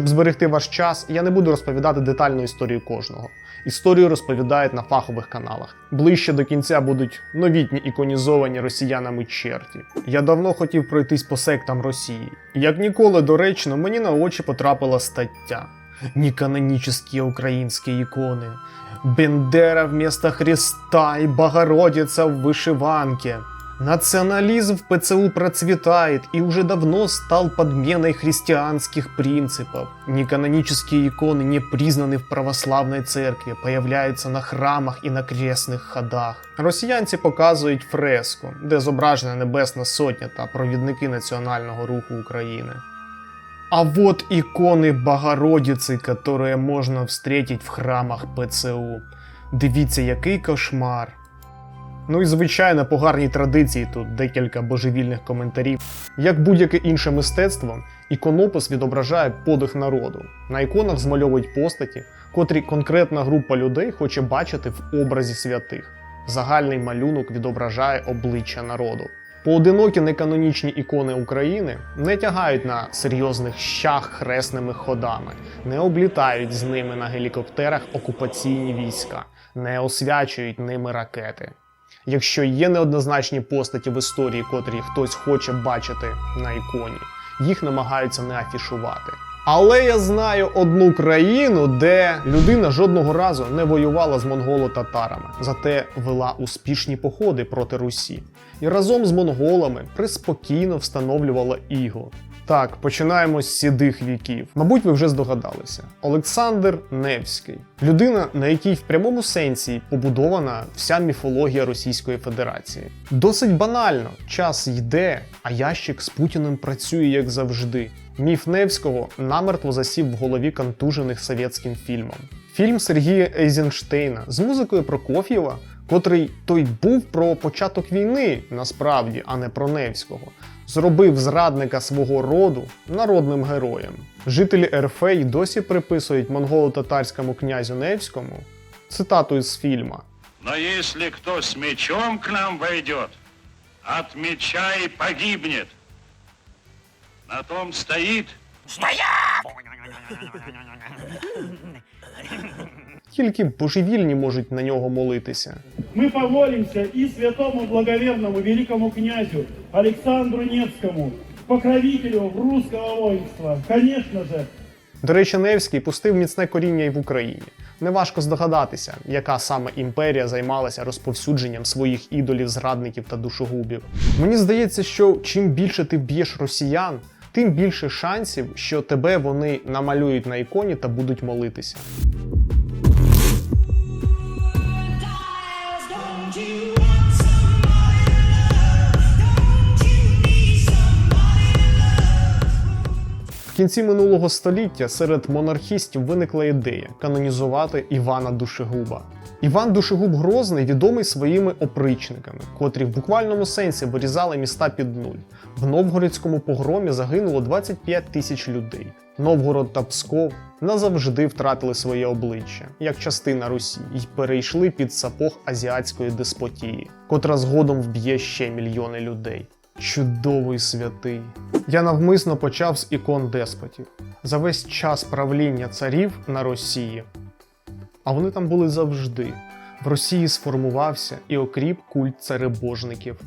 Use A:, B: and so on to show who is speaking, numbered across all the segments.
A: Щоб зберегти ваш час, я не буду розповідати детальну історію кожного. Історію розповідають на фахових каналах. Ближче до кінця будуть новітні іконізовані росіянами черті. Я давно хотів пройтись по сектам Росії. Як ніколи доречно, мені на очі потрапила стаття. Неканонічні українські ікони. Бендера вместо Христа и Богородица в вышиванке. Национализм в ПЦУ процветает и уже давно стал подменой христианских принципов. Неканонические иконы, не признаны в православной церкви, появляются на храмах і на кресних ходах. Росіянці показують фреску, де зображена Небесна Сотня та провідники національного руху України. А вот иконы Богородицы, которые можно встретить в храмах ПЦУ. Дивіться, який кошмар. Ну і звичайно, по гарній традиції тут декілька божевільних коментарів. Як будь-яке інше мистецтво, іконопис відображає подих народу. На іконах змальовують постаті, котрі конкретна група людей хоче бачити в образі святих. Загальний малюнок відображає обличчя народу. Поодинокі неканонічні ікони України не тягають на серйозних щах хресними ходами, не облітають з ними на гелікоптерах окупаційні війська, не освячують ними ракети. Якщо є неоднозначні постаті в історії, котрі хтось хоче бачити на іконі, їх намагаються не афішувати. Але я знаю одну країну, де людина жодного разу не воювала з монголо-татарами, зате вела успішні походи проти Русі. І разом з монголами приспокійно встановлювала іго. Так, починаємо з сідих віків. Мабуть, ви вже здогадалися. Олександр Невський людина, на якій в прямому сенсі побудована вся міфологія Російської Федерації. Досить банально, час йде, а ящик з Путіним працює як завжди. Міф Невського намертво засів в голові контужених совєтським фільмом. Фільм Сергія Ейзенштейна з музикою Прокоф'єва, котрий той був про початок війни, насправді, а не про Невського, зробив зрадника свого роду народним героєм. Жителі РФ й досі приписують монголо-татарському князю Невському цитату із фільма.
B: Но если кто с мечом к нам войдет, от меча и погибнет. На том стоит
A: Тільки божевільні можуть на нього молитися.
C: Мы помолимся и святому благоверному великому князю Александру Невскому, покровителю русского воинства. Конечно же,
A: До речі, Невський пустив міцне коріння і в Україні. Неважко здогадатися, яка саме імперія займалася розповсюдженням своїх ідолів, зрадників та душогубів. Мені здається, що чим більше ти вб'єш росіян, тим більше шансів, що тебе вони намалюють на іконі та будуть молитися. Кінці минулого століття серед монархістів виникла ідея канонізувати Івана Душегуба. Іван Душегуб Грозний відомий своїми опричниками, котрі в буквальному сенсі вирізали міста під нуль. В Новгородському погромі загинуло 25 тисяч людей. Новгород та Псков назавжди втратили своє обличчя, як частина Русі, і перейшли під сапог азіатської деспотії, котра згодом вб'є ще мільйони людей. Чудовий святий. Я навмисно почав з ікон деспотів. За весь час правління царів на Росії. А вони там були завжди. В Росії сформувався і окріп культ царебожників.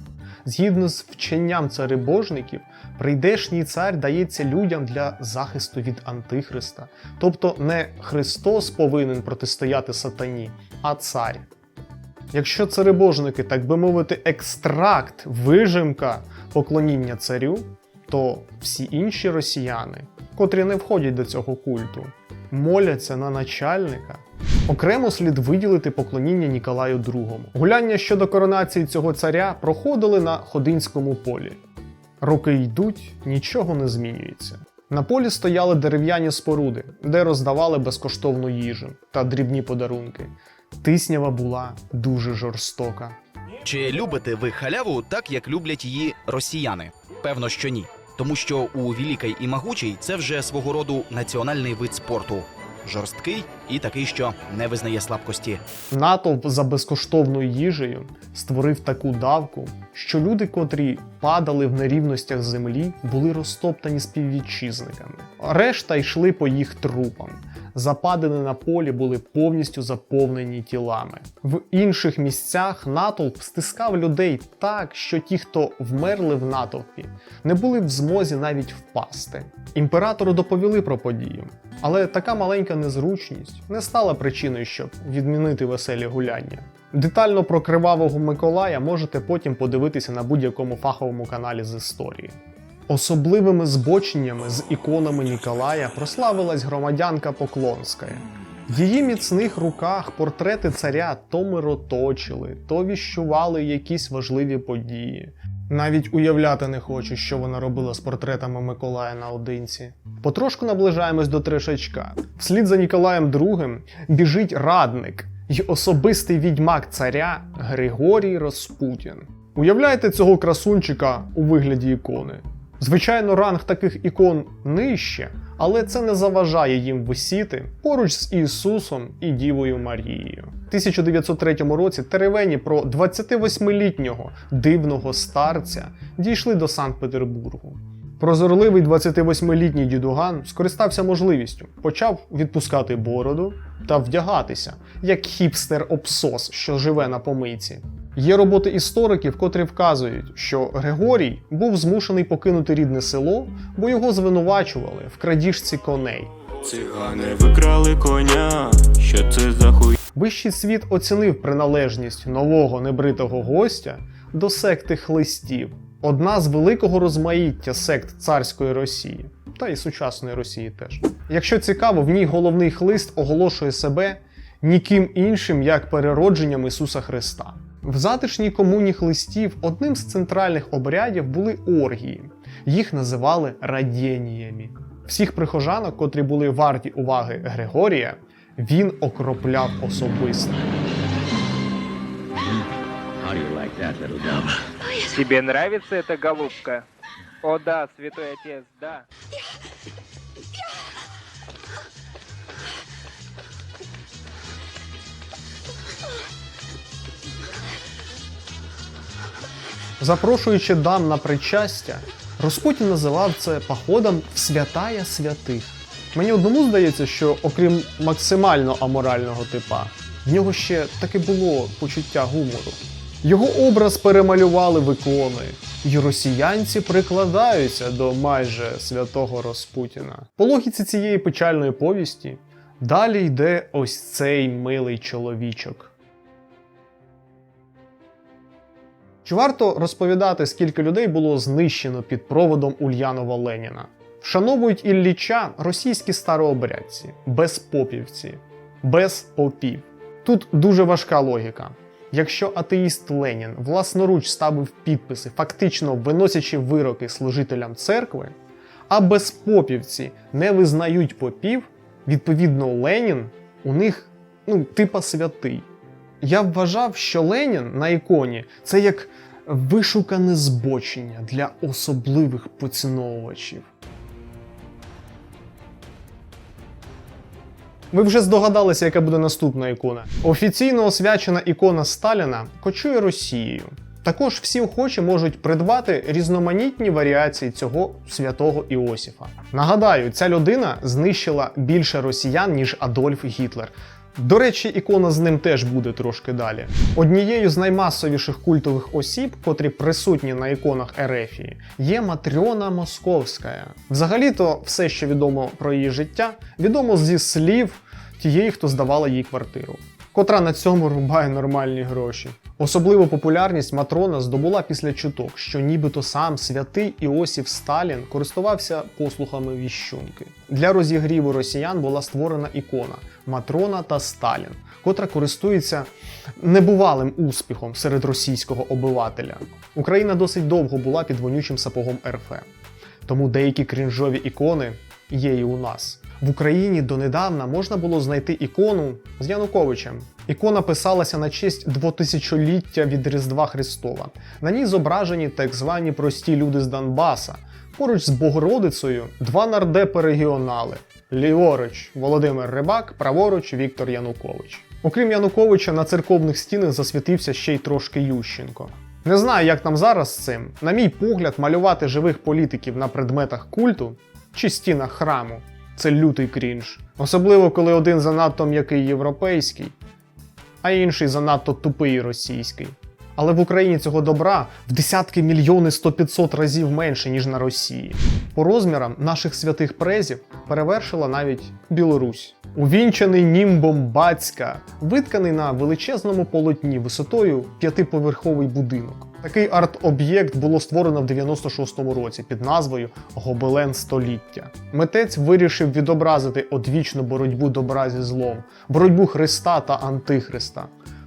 A: Згідно з вченням царебожників, прийдешній цар дається людям для захисту від Антихриста. Тобто не Христос повинен протистояти сатані, а цар. Якщо царебожники, так би мовити, екстракт, вижимка поклоніння царю, то всі інші росіяни, котрі не входять до цього культу, моляться на начальника. Окремо слід виділити поклоніння Ніколаю II. Гуляння щодо коронації цього царя проходили на Ходинському полі. Роки йдуть, нічого не змінюється. На полі стояли дерев'яні споруди, де роздавали безкоштовну їжу та дрібні подарунки. Тиснява була дуже жорстока.
D: Чи любите ви халяву так, як люблять її росіяни? Певно, що ні. Тому що у Великій і Могучій це вже свого роду національний вид спорту. Жорсткий і такий, що не визнає слабкості.
A: Натовп за безкоштовною їжею створив таку давку, що люди, котрі падали в нерівностях землі, були розтоптані співвітчизниками. Решта йшли по їх трупам. Западини на полі були повністю заповнені тілами. В інших місцях натовп стискав людей так, що ті, хто вмерли в натовпі, не були в змозі навіть впасти. Імператору доповіли про подію, але така маленька незручність не стала причиною, щоб відмінити веселі гуляння. Детально про кривавого Миколая можете потім подивитися на будь-якому фаховому каналі з історії. Особливими збоченнями з іконами Ніколая прославилась громадянка Поклонська. В її міцних руках портрети царя то мироточили, то віщували якісь важливі події. Навіть уявляти не хочу, що вона робила з портретами Миколая наодинці. Потрошку наближаємось до Трешачка. Вслід за Ніколаєм II біжить радник й особистий відьмак царя Григорій Распутін. Уявляєте цього красунчика у вигляді ікони? Звичайно, ранг таких ікон нижче, але це не заважає їм висіти поруч з Ісусом і Дівою Марією. В 1903 році теревені про 28-літнього дивного старця дійшли до Санкт-Петербургу. Прозорливий 28-літній дідуган скористався можливістю, почав відпускати бороду та вдягатися, як хіпстер-обсос, що живе на помийці. Є роботи істориків, котрі вказують, що Григорій був змушений покинути рідне село, бо його звинувачували в крадіжці коней.
E: Цигани викрали коня, що це за хуй.
A: Вищий світ оцінив приналежність нового небритого гостя до секти хлистів, одна з великого розмаїття сект царської Росії, та й сучасної Росії теж. Якщо цікаво, в ній головний хлист оголошує себе ніким іншим, як переродженням Ісуса Христа. В затишній комуні хлистів одним з центральних обрядів були оргії. Їх називали радєніями. Всіх прихожанок, котрі були варті уваги Григорія, він окропляв особисто.
F: Тебе нравится эта голубка? О да, святой отец, да.
A: Запрошуючи дам на причастя, Розпутін називав це походом в святая святих. Мені одному здається, що окрім максимально аморального типа, в нього ще таки було почуття гумору. Його образ перемалювали в ікони, і росіянці прикладаються до майже святого Розпутіна. По логіці цієї печальної повісті далі йде ось цей милий чоловічок. Чи варто розповідати, скільки людей було знищено під проводом Ульянова Леніна? Вшановують Ілліча російські старообрядці, безпопівці, без попів. Тут дуже важка логіка. Якщо атеїст Ленін власноруч ставив підписи, фактично виносячи вироки служителям церкви, а безпопівці не визнають попів, відповідно, Ленін у них ну, типа святий. Я вважав, що Ленін на іконі це як вишукане збочення для особливих поціновувачів. Ви вже здогадалися, яка буде наступна ікона. Офіційно освячена ікона Сталіна кочує Росією. Також всі охочі можуть придбати різноманітні варіації цього святого Іосіфа. Нагадаю, ця людина знищила більше росіян, ніж Адольф Гітлер. До речі, ікона з ним теж буде трошки далі. Однією з наймасовіших культових осіб, котрі присутні на іконах Ерефії, є Матрьона Московська. Взагалі-то все, що відомо про її життя, відомо зі слів тієї, хто здавала їй квартиру, котра на цьому рубає нормальні гроші. Особливу популярність Матрона здобула після чуток, що нібито сам святий Іосиф Сталін користувався послухами віщунки. Для розігріву росіян була створена ікона Матрона та Сталін, котра користується небувалим успіхом серед російського обивателя. Україна досить довго була під вонючим сапогом РФ. Тому деякі крінжові ікони є і у нас. В Україні донедавна можна було знайти ікону з Януковичем. Ікона писалася на честь двотисячоліття від Різдва Христова. На ній зображені так звані прості люди з Донбаса, Поруч з Богородицею два нардепи регіонали. Ліворуч Володимир Рибак, праворуч Віктор Янукович. Окрім Януковича, на церковних стінах засвітився ще й трошки Ющенко. Не знаю, як там зараз з цим. На мій погляд, малювати живих політиків на предметах культу чи стінах храму це лютий крінж. Особливо, коли один занадто м'який європейський, а інший занадто тупий російський. Але в Україні цього добра в десятки мільйони 100-500 разів менше, ніж на Росії. По розмірам наших святих презів перевершила навіть Білорусь. Увінчаний німбом Бацька, витканий на величезному полотні висотою п'ятиповерховий будинок. Такий арт-об'єкт було створено в 96-му році під назвою Гобелен століття. Митець вирішив відобразити одвічну боротьбу добра зі злом, боротьбу Христа та Антихриста.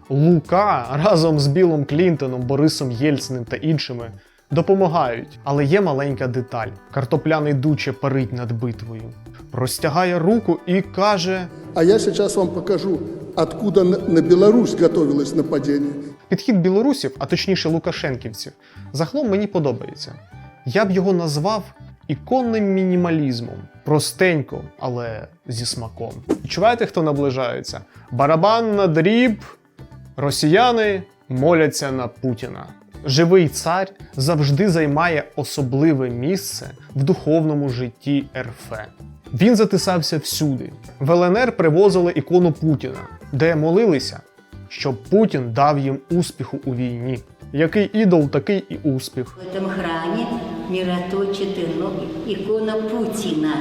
A: Лука разом з Білом Клінтоном, Борисом Єльциним та іншими допомагають. Але є маленька деталь: картопляний дуче парить над битвою. Розтягає руку і каже:
G: А я сейчас вам покажу, откуда на Беларусь готовилось нападение.
A: Підхід білорусів, а точніше лукашенківців, загалом мені подобається. Я б його назвав іконним мінімалізмом. Простенько, але зі смаком. Відчуваєте, хто наближається? Барабан на дріб, росіяни моляться на Путіна. Живий цар завжди займає особливе місце в духовному житті РФ. Він затисався всюди. В ЛНР привозили ікону Путіна, де молилися, щоб Путін дав їм успіху у війні. Який ідол, такий і успіх.
H: В этом храме мироточит ино- икона Путина.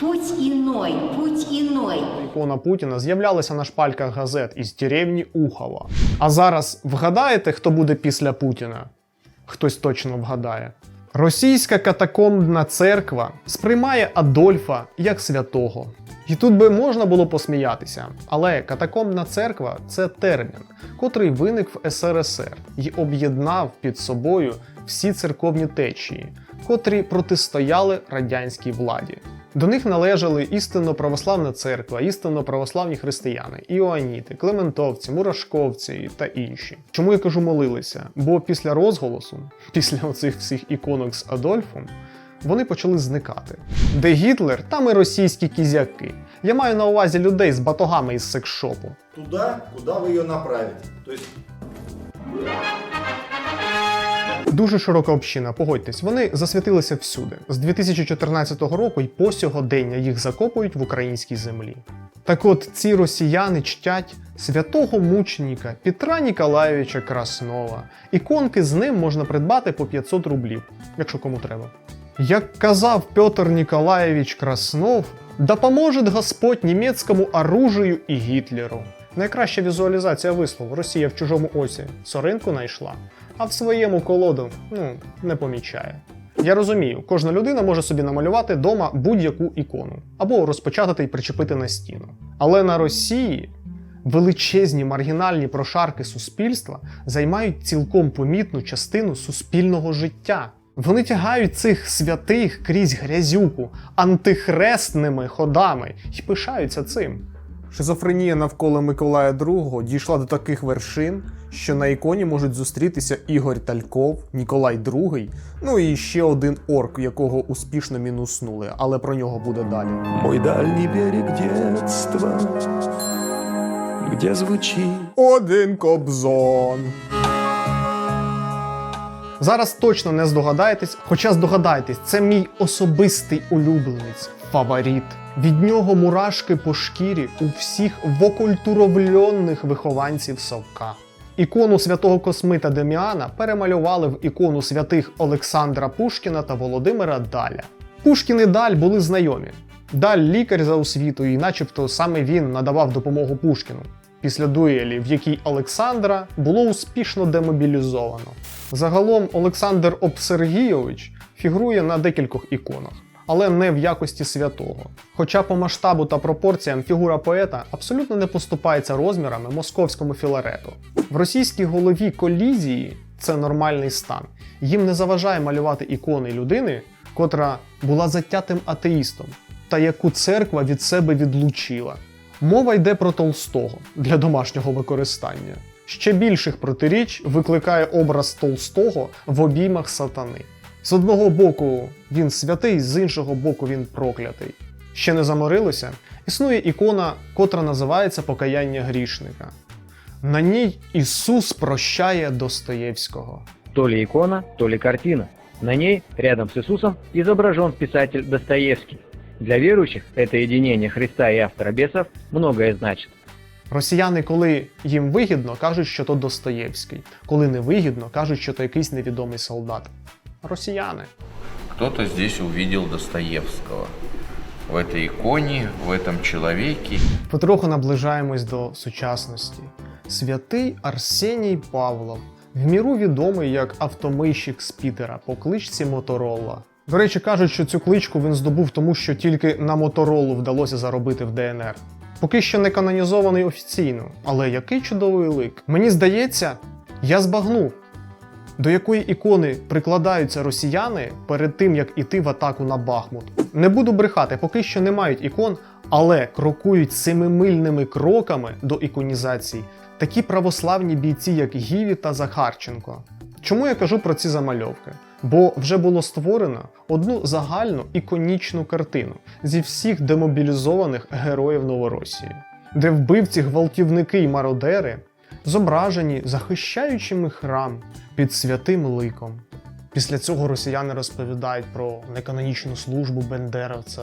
H: Путь иной, путь иной.
A: Ікона Путіна з'являлася на шпальках газет із деревні Ухова. А зараз вгадаєте, хто буде після Путіна? Хтось точно вгадає. Російська катакомбна церква сприймає Адольфа як святого. І тут би можна було посміятися, але катакомбна церква це термін, котрий виник в СРСР і об'єднав під собою всі церковні течії, котрі протистояли радянській владі. До них належали істинно православна церква, істинно православні християни, іоаніти, клементовці, мурашковці та інші. Чому я кажу молилися? Бо після розголосу, після оцих всіх іконок з Адольфом, вони почали зникати. Де Гітлер, там і російські кізяки. Я маю на увазі людей з батогами із секс-шопу.
I: туда, куда вы ее направите. То есть
A: Дуже широка община, погодьтесь, вони засвітилися всюди. З 2014 року і по сьогодення їх закопують в українській землі. Так от ці росіяни чтять святого мученіка Петра Ніколаєвича Краснова. Іконки з ним можна придбати по 500 рублів, якщо кому треба. Як казав Петр Ніколаєвич Краснов, да поможе Господь німецькому оружию і Гітлеру. Найкраща візуалізація вислову Росія в чужому оці соринку знайшла, а в своєму колоду ну, не помічає. Я розумію, кожна людина може собі намалювати дома будь-яку ікону або розпечатати і причепити на стіну. Але на Росії величезні маргінальні прошарки суспільства займають цілком помітну частину суспільного життя. Вони тягають цих святих крізь грязюку антихрестними ходами і пишаються цим. Шизофренія навколо Миколая II дійшла до таких вершин, що на іконі можуть зустрітися Ігор Тальков, Ніколай II, ну і ще один орк, якого успішно мінуснули, але про нього буде далі.
E: Мой дальний берег детства, где звучит
A: Один кобзон. Зараз точно не здогадаєтесь, хоча здогадаєтесь, це мій особистий улюбленець, фаворит. Від нього мурашки по шкірі у всіх вокультуровльонних вихованців совка. Ікону святого Космита Деміана перемалювали в ікону святих Олександра Пушкіна та Володимира Даля. Пушкін і Даль були знайомі. Даль лікар за освітою, і начебто саме він надавав допомогу Пушкіну після дуелі, в якій Олександра було успішно демобілізовано. Загалом Олександр Обсергійович фігурує на декількох іконах, але не в якості святого. Хоча по масштабу та пропорціям фігура поета абсолютно не поступається розмірами московському філарету. В російській голові колізії це нормальний стан. Їм не заважає малювати ікони людини, котра була затятим атеїстом, та яку церква від себе відлучила. Мова йде про Толстого для домашнього використання. Ще більших протиріч викликає образ Толстого в обіймах сатани. З одного боку він святий, з іншого боку він проклятий. Ще не заморилося? Існує ікона, котра називається Покаяння грішника. На ній Ісус прощає Достоєвського.
F: То ли икона, то ли картина. На ней, рядом с Иисусом, изображен писатель Достоевский. Для верующих это единение Христа и автора бесов многое значит.
A: Росіяни, коли їм вигідно, кажуть, що то Достоєвський. Коли не вигідно, кажуть, що то якийсь невідомий солдат. Росіяни.
J: Кто-то здесь увидел Достоевского. В этой иконе, в этом человеке.
A: Потроху наближаємось до сучасності. Святий Арсеній Павлов, в міру відомий як автомийщик з Пітера по кличці Моторола. До речі, кажуть, що цю кличку він здобув тому, що тільки на Моторолу вдалося заробити в ДНР. Поки що не канонізований офіційно, але який чудовий лик. Мені здається, я збагнув, до якої ікони прикладаються росіяни перед тим, як іти в атаку на Бахмут. Не буду брехати, поки що не мають ікон, але крокують семимильними кроками до іконізації такі православні бійці, як Гіві та Захарченко. Чому я кажу про ці замальовки? Бо вже було створено одну загальну іконічну картину зі всіх демобілізованих героїв Новоросії, де вбивці, гвалтівники й мародери зображені захищаючими храм під святим ликом. Після цього росіяни розповідають про неканонічну службу бендеровця.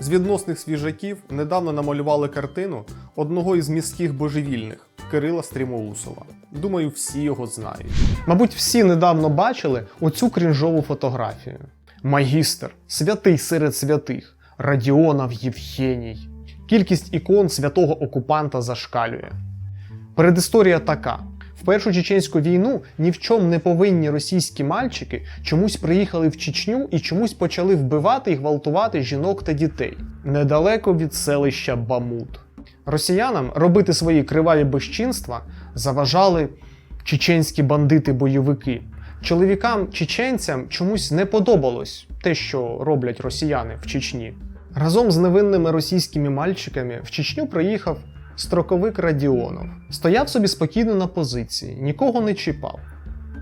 A: З відносних свіжаків недавно намалювали картину одного із міських божевільних Кирила Стрімоусова. Думаю, всі його знають. Мабуть, всі недавно бачили оцю крінжову фотографію. Магістр, святий серед святих, Радіонов Євгеній. Кількість ікон святого окупанта зашкалює. Передісторія така: в першу чеченську війну ні в чому не повинні російські мальчики чомусь приїхали в Чечню і чомусь почали вбивати і гвалтувати жінок та дітей недалеко від селища Бамут. Росіянам робити свої криваві безчинства заважали чеченські бандити-бойовики. Чоловікам чеченцям чомусь не подобалось те, що роблять росіяни в Чечні. Разом з невинними російськими мальчиками в Чечню приїхав строковик Радіонов. Стояв собі спокійно на позиції, нікого не чіпав.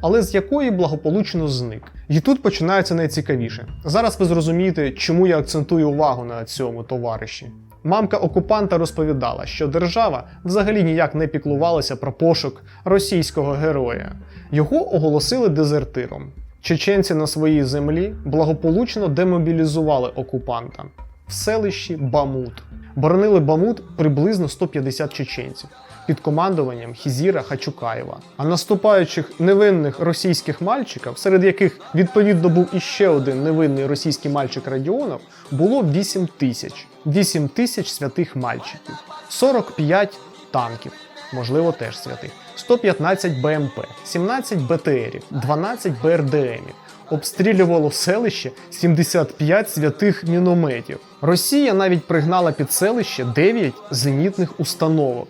A: Але з якої благополучно зник. І тут починається найцікавіше. Зараз ви зрозумієте, чому я акцентую увагу на цьому товариші. Мамка окупанта розповідала, що держава взагалі ніяк не піклувалася про пошук російського героя. Його оголосили дезертиром. Чеченці на своїй землі благополучно демобілізували окупанта в селищі Бамут. Боронили Бамут приблизно 150 чеченців під командуванням Хізіра Хачукаєва. А наступаючих невинних російських мальчиків, серед яких відповідно був іще один невинний російський мальчик Радіонов, було 8 тисяч. 8 тисяч святих мальчиків, 45 танків, можливо, теж святих, 115 БМП, 17 БТРів, 12 БРДМів. Обстрілювало селище 75 святих мінометів. Росія навіть пригнала під селище 9 зенітних установок.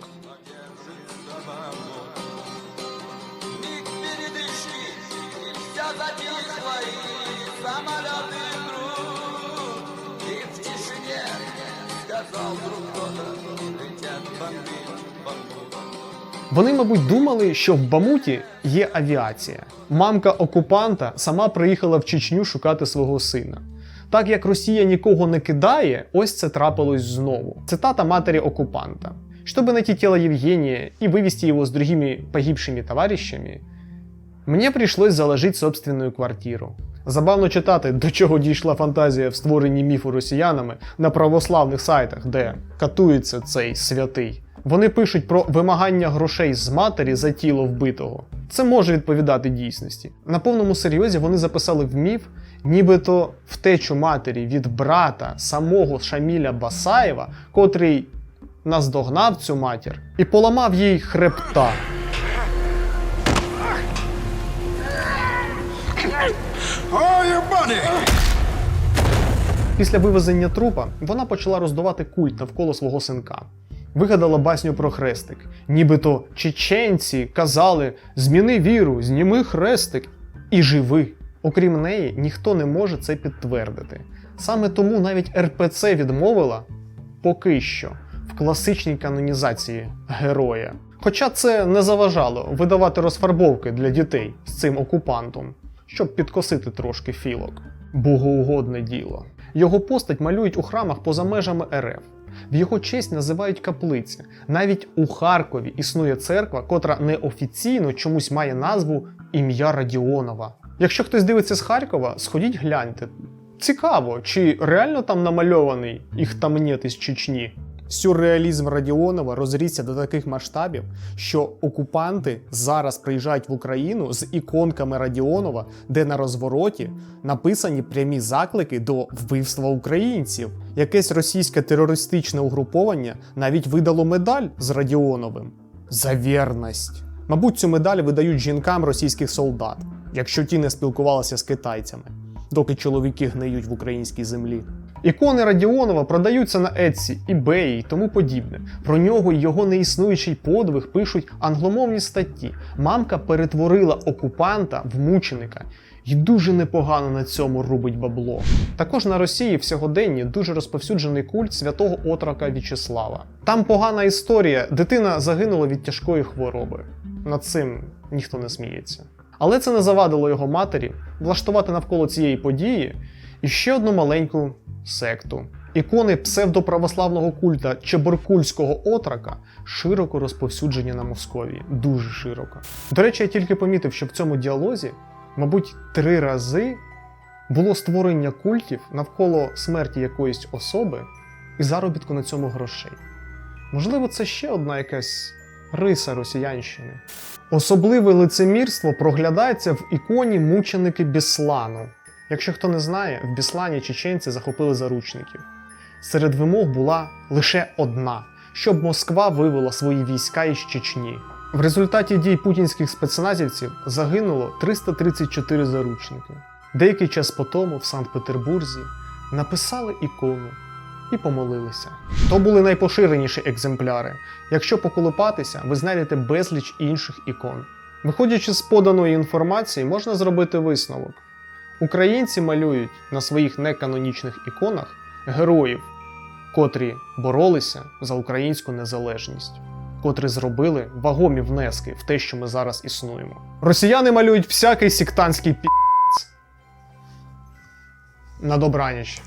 A: Вони, мабуть, думали, що в Бамуті є авіація. Мамка окупанта сама приїхала в Чечню шукати свого сина. Так як Росія нікого не кидає, ось це трапилось знову. Цитата матері оккупанта. Чтобы найти тело Евгения и вывести его с другими погибшими товарищами, мені прийшлось заложити собственную квартиру. Забавно читати, до чого дійшла фантазія в створенні міфу росіянами на православних сайтах, де катується цей святий. Вони пишуть про вимагання грошей з матері за тіло вбитого. Це може відповідати дійсності. На повному серйозі вони записали в міф, нібито втечу матері від брата самого Шаміля Басаєва, котрий наздогнав цю матір і поламав їй хребта. Після вивезення трупа вона почала роздувати культ навколо свого синка. Вигадала басню про хрестик. Нібито чеченці казали: зміни віру, зніми хрестик і живи. Окрім неї, ніхто не може це підтвердити. Саме тому навіть РПЦ відмовила поки що в класичній канонізації героя. Хоча це не заважало видавати розфарбовки для дітей з цим окупантом. щоб підкосити трошки філок. Богоугодне діло. Його постать малюють у храмах поза межами РФ. В його честь називають каплиці. Навіть у Харкові існує церква, котра неофіційно чомусь має назву ім'я Радіонова. Якщо хтось дивиться з Харкова, сходіть гляньте. Цікаво, чи реально там намальований іхтамнєт із Чечні. Сюрреалізм Радіонова розрісся до таких масштабів, що окупанти зараз приїжджають в Україну з іконками Радіонова, де на розвороті написані прямі заклики до вбивства українців. Якесь російське терористичне угруповання навіть видало медаль з Радіоновим за вірність. Мабуть, цю медаль видають жінкам російських солдат, якщо ті не спілкувалися з китайцями, доки чоловіки гниють в українській землі. Ікони Радіонова продаються на Etsy, eBay і тому подібне. Про нього й його неіснуючий подвиг пишуть англомовні статті. Мамка перетворила окупанта в мученика і дуже непогано на цьому рубить бабло. Також на Росії в сьогоденні дуже розповсюджений культ святого отрока В'ячеслава. Там погана історія, дитина загинула від тяжкої хвороби. Над цим ніхто не сміється. Але це не завадило його матері влаштувати навколо цієї події і ще одну маленьку секту. Ікони псевдоправославного культа Чебуркульського отрока широко розповсюджені на Московії. Дуже широко. До речі, я тільки помітив, що в цьому діалозі, мабуть, три рази було створення культів навколо смерті якоїсь особи і заробітку на цьому грошей. Можливо, це ще одна якась риса росіянщини. Особливе лицемірство проглядається в іконі мученики Біслану. Якщо хто не знає, в Біслані чеченці захопили заручників. Серед вимог була лише одна: щоб Москва вивела свої війська із Чечні. В результаті дій путінських спецназівців загинуло 334 заручники. Деякий час по тому в Санкт-Петербурзі написали ікону і помолилися. То були найпоширеніші екземпляри. Якщо поколупатися, ви знайдете безліч інших ікон. Виходячи з поданої інформації, можна зробити висновок. Українці малюють на своїх неканонічних іконах героїв, котрі боролися за українську незалежність, котрі зробили вагомі внески в те, що ми зараз існуємо. Росіяни малюють всякий сектантський пі. На добраніч.